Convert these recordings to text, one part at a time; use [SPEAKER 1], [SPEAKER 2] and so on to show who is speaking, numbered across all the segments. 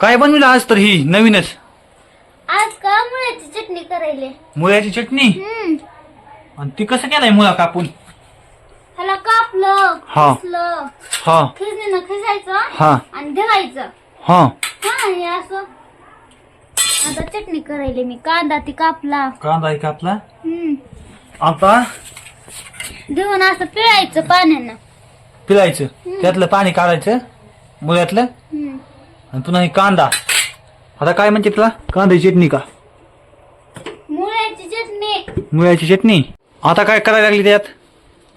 [SPEAKER 1] काय बनविलं आज तर ही नवीनच?
[SPEAKER 2] आज का मुळ्याची चटणी करायले?
[SPEAKER 1] मुळ्याची चटणी?
[SPEAKER 2] हम्म.
[SPEAKER 1] आणि ती कसं केलाय मुळा कापून?
[SPEAKER 2] ह्याला कापलं
[SPEAKER 1] हा.
[SPEAKER 2] खिसलं
[SPEAKER 1] हा.
[SPEAKER 2] खिसणीनं खिसायचं
[SPEAKER 1] हा.
[SPEAKER 2] आणि धरायचं
[SPEAKER 1] हा.
[SPEAKER 2] हा हे असं. आता चटणी करायले मी. कांदा ती कापला.
[SPEAKER 1] कांदा आहे कापला?
[SPEAKER 2] हम्म.
[SPEAKER 1] आता?
[SPEAKER 2] घेऊन असं पिळायचं पाण्यानं.
[SPEAKER 1] पिळायचं. त्यातलं पाणी काढायचं मुळ्यातलं?
[SPEAKER 2] हम्म.
[SPEAKER 1] आणि पुन्हा ही कांदा. आता काय म्हणते तुला? कांद्याची चटणी का?
[SPEAKER 2] मुळ्याची चटणी.
[SPEAKER 1] मुळ्याची चटणी? आता काय करायला लागली त्यात?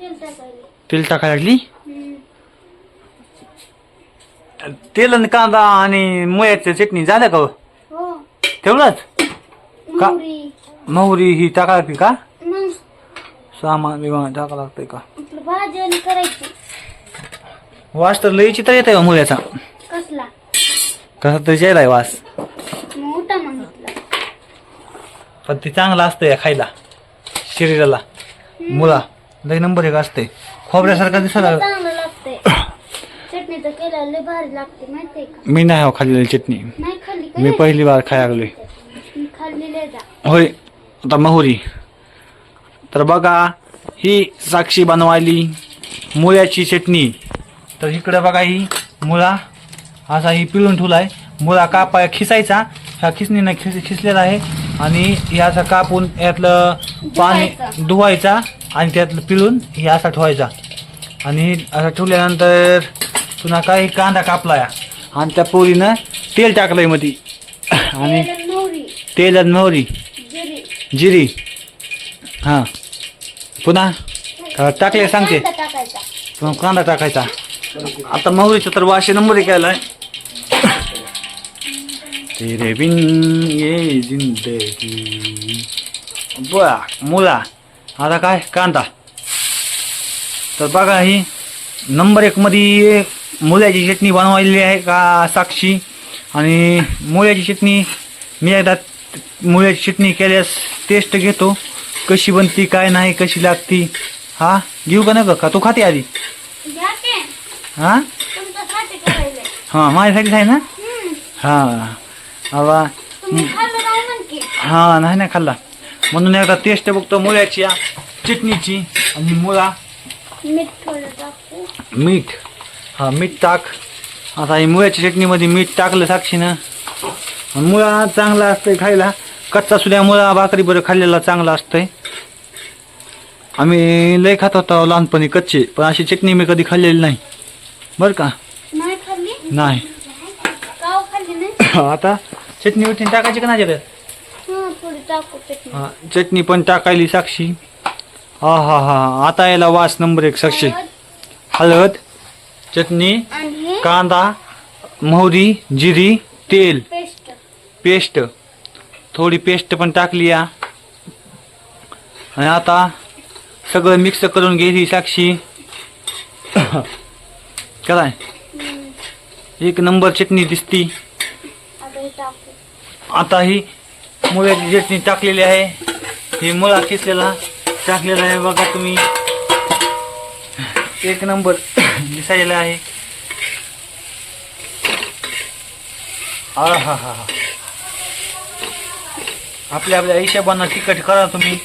[SPEAKER 2] तेल टाकायले.
[SPEAKER 1] तेल टाकायला लागली?
[SPEAKER 2] हम्म.
[SPEAKER 1] तेल आणि कांदा आणि मुळ्याची चटणी झालं का हो?
[SPEAKER 2] हो.
[SPEAKER 1] तेवढंच
[SPEAKER 2] मोहरी.
[SPEAKER 1] मोहरी ही टाका लागते का?
[SPEAKER 2] मग
[SPEAKER 1] सामान बिमान टाका लागतंय का?
[SPEAKER 2] आपलं भाजी आणि करायची.
[SPEAKER 1] वास तर लई चित्र येत आहे मुळ्याचा.
[SPEAKER 2] कसला
[SPEAKER 1] कसा तरी यायलाय वास.
[SPEAKER 2] मागितला
[SPEAKER 1] पण ते चांगलं असतंय खायला. शरीराला. मुळा लई नंबर एक असते. खोबऱ्यासारखा दिसायला
[SPEAKER 2] चांगलं लागतंय चटणी तर केल्यावर लय भारी लागते माहितीये का?
[SPEAKER 1] मी नाही हो खाल्लेली चटणी.
[SPEAKER 2] नाही खाल्ली का?
[SPEAKER 1] मी पहिली बार खायला लागलोय.
[SPEAKER 2] मी खाल्ली लय जा.
[SPEAKER 1] होय. आता मोहरी. तर बघा ही साक्षी बनवायली मुळ्याची चटणी. तर इकडे बघा ही मुळा. असा ही पिळून ठेवलाय. मुळा कापाय खिसायचा. ह्या खिसणीनं खिस खिसलेला आहे. आणि हे असं कापून यातलं पाणी
[SPEAKER 2] धुवायचं.
[SPEAKER 1] आणि त्यातलं पिळून हे असा ठेवायचा. आणि असं ठेवल्यानंतर पुन्हा काही कांदा कापलाय. आणि त्या पोरीनं तेल टाकलंयमध्ये आणि
[SPEAKER 2] तेल आणि मोहरी.
[SPEAKER 1] तेल आणि मोहरी.
[SPEAKER 2] जिरी.
[SPEAKER 1] हां. पुन्हा? टाकले सांगते.
[SPEAKER 2] कांदा टाकायचा.
[SPEAKER 1] आता मोहरीचा तर वाशे नंबर केलाय तेरे बिन ये जिंदगी बा मुला आता काय कांदा तर बघा ही नंबर एक मध्ये मुळ्याची चटणी बनवलेली आहे का साक्षी आणि मुळ्याची चटणी मी एकदा मुळ्याची चटणी केल्यास टेस्ट घेतो कशी बनती काय नाही कशी लागती हा घेऊ का नका का तू खाते आधी हा हां माझ्यासाठीच आहे ना. हां
[SPEAKER 2] की
[SPEAKER 1] हां नाही नाही खाल्ला. म्हणून एकदा टेस्ट बघतो मुळ्याची चटणीची आणि मुळा.
[SPEAKER 2] मीठ
[SPEAKER 1] हा मीठ टाक. आता ही मुळ्याच्या चटणीमध्ये मीठ टाकलं साक्षीनं. मुळा चांगला असतंय खायला. कच्चा सुद्धा मुळा भाकरी बरं खाल्लेला चांगला असतंय. आम्ही लय खात होतो लहानपणी कच्चे पण अशी चटणी मी कधी खाल्लेली नाही. बरं का?
[SPEAKER 2] नाही खाल्ली
[SPEAKER 1] नाही
[SPEAKER 2] काव खाल्ली नाही
[SPEAKER 1] आता चटणी बिटणी टाकायची का नाही त्याच्यात
[SPEAKER 2] हा थोडी टाकू चटणी.
[SPEAKER 1] हा चटणी पण टाकायली साक्षी. हा हा हा. आता याला वास नंबर एक साक्षी.
[SPEAKER 2] हळद
[SPEAKER 1] चटणी
[SPEAKER 2] आणि हे
[SPEAKER 1] कांदा मोहरी जिरी तेल.
[SPEAKER 2] पेस्ट.
[SPEAKER 1] पेस्ट. थोडी पेस्ट पण टाकली या. आणि आता सगळं मिक्स करून गेली साक्षी. काय एक नंबर चटणी दिसती.
[SPEAKER 2] आता ही
[SPEAKER 1] मुळ्याची चटणी टाकलेली आहे. ही मुळा किसलेला टाकलेला आहे बघा तुम्ही. एक नंबर दिसायला आहे. हा हा हा हा. आपल्या आपल्या हिशोबानं तिखट करा तुम्ही.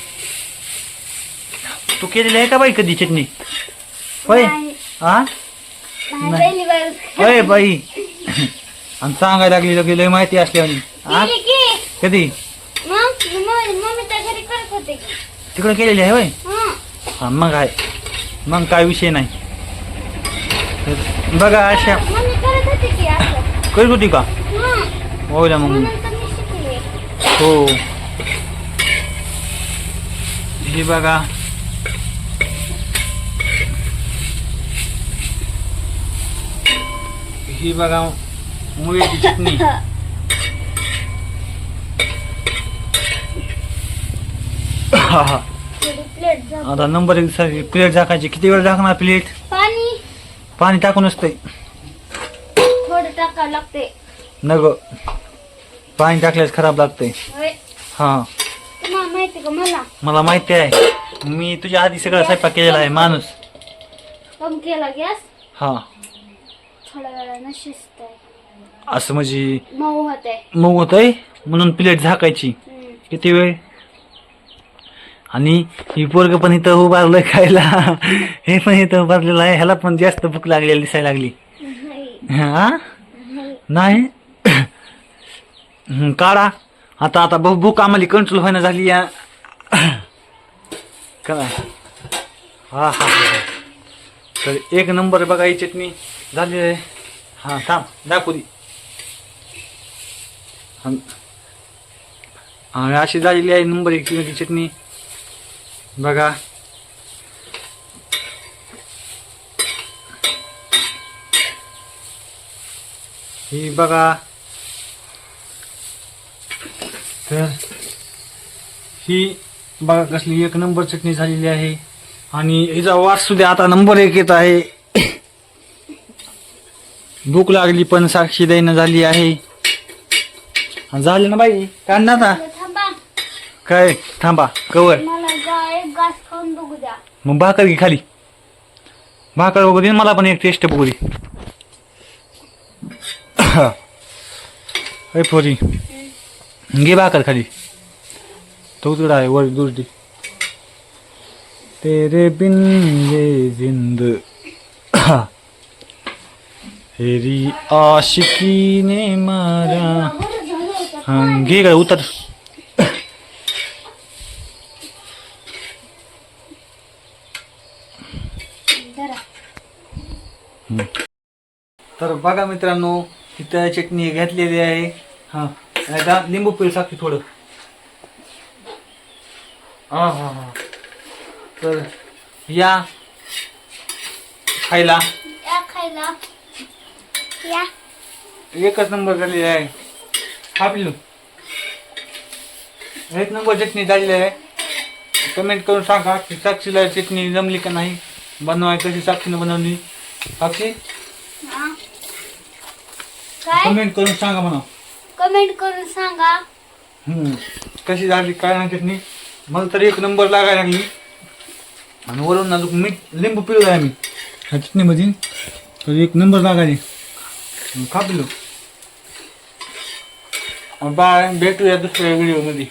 [SPEAKER 1] तू केलेली आहे का बाई कधी चटणी? होय. हा होय बाई. आणि सांगायला लागली लगे लय माहिती असल्याने हा?
[SPEAKER 2] केली की?
[SPEAKER 1] कधी?
[SPEAKER 2] मग मम्मी मम्मीच्या घरी करत होते की.
[SPEAKER 1] तिकडे केलेली आहे होय?
[SPEAKER 2] हा.
[SPEAKER 1] हा मग आहे. मग काय विषय नाही. बघा अशा
[SPEAKER 2] मम्मी करत होती की असं.
[SPEAKER 1] करीत होती का?
[SPEAKER 2] हा.
[SPEAKER 1] मग.
[SPEAKER 2] म्हणून तर मी शिकले.
[SPEAKER 1] हो. ही बघा. ही बघा मुळ्याची चटणी हा हा.
[SPEAKER 2] थोडी प्लेट झाक
[SPEAKER 1] आता नंबर एक सर प्लेट झाकायची. किती वेळ झाकणार प्लेट
[SPEAKER 2] पाणी.
[SPEAKER 1] पाणी टाकून असतंय.
[SPEAKER 2] थोडं टाकावं लागते
[SPEAKER 1] नग पाणी टाकल्यास खराब लागतंय.
[SPEAKER 2] होय.
[SPEAKER 1] हा.
[SPEAKER 2] तुम्हाला माहिती का मला?
[SPEAKER 1] मला माहिती आहे. मी तुझ्या आधी सगळा स्वयंपाक केलेला आहे माणूस.
[SPEAKER 2] कम केला गॅस?
[SPEAKER 1] हा.
[SPEAKER 2] थोड्या वेळानं शिजत
[SPEAKER 1] असं म्हणजे
[SPEAKER 2] मऊ होते
[SPEAKER 1] मग होत आहे म्हणून प्लेट झाकायची. किती वेळ? आणि ही पोरग पण इथं उभारलंय खायला. हे पण इथं उभारलेलं आहे. ह्याला पण जास्त भूक लागलेली दिसायला लागली. हा? नाही? काढा. आता आता बहु भूक आम्हाला कंट्रोल व्हायला झाली या. हा हा. तर एक नंबर बघा ही चटणी झाली आहे. हा थांब. दाखवू दे. हं. आणि अशी झालेली आहे नंबर एक चटणी. बघा. ही बघा. तर ही बघा कसली एक नंबर चटणी झालेली आहे. आणि हिचा वास सुद्धा आता नंबर एक येत आहे. भूक लागली पण साक्षी दैन झाली आहे. झाली ना बाई काढ ना आता. काय? थांबा कवर.
[SPEAKER 2] एक घास खाऊन बघू द्या.
[SPEAKER 1] मग भाकर घे खाली. भाकर बघू दे मला पण एक टेस्ट बघू दे. पोरी. घे भाकर खाली. तो तुला आहे वर दूर दे तेरे बिन ये जिंद. तेरी आशिकी ने मारा. हा घे काय उतर. तर बघा मित्रांनो तिथं चटणी घेतलेली आहे. हा आता लिंबू पिळ साखी थोडं. हा हा हा. तर या खायला.
[SPEAKER 2] या खायला. या.
[SPEAKER 1] एकच नंबर झालेली आहे. हा पिल्लू. एक नंबर चटणी झालेली आहे. कमेंट करून सांगा की साक्षीला चटणी जमली का नाही. बनवाय कशी साक्षीने बनवली? साक्षी?
[SPEAKER 2] हा. काय
[SPEAKER 1] कमेंट करून सांगा म्हणा.
[SPEAKER 2] कमेंट करून सांगा.
[SPEAKER 1] हम्म. कशी झाली काय नाही चटणी मला तर एक नंबर लागायला लागली. आणि वरून अजून मीठ लिंबू पिळलं आहे मी ह्या चटणीमध्ये तर एक नंबर लागायली. खा पिलो. बाय भेटूया दुसऱ्या व्हिडिओमध्ये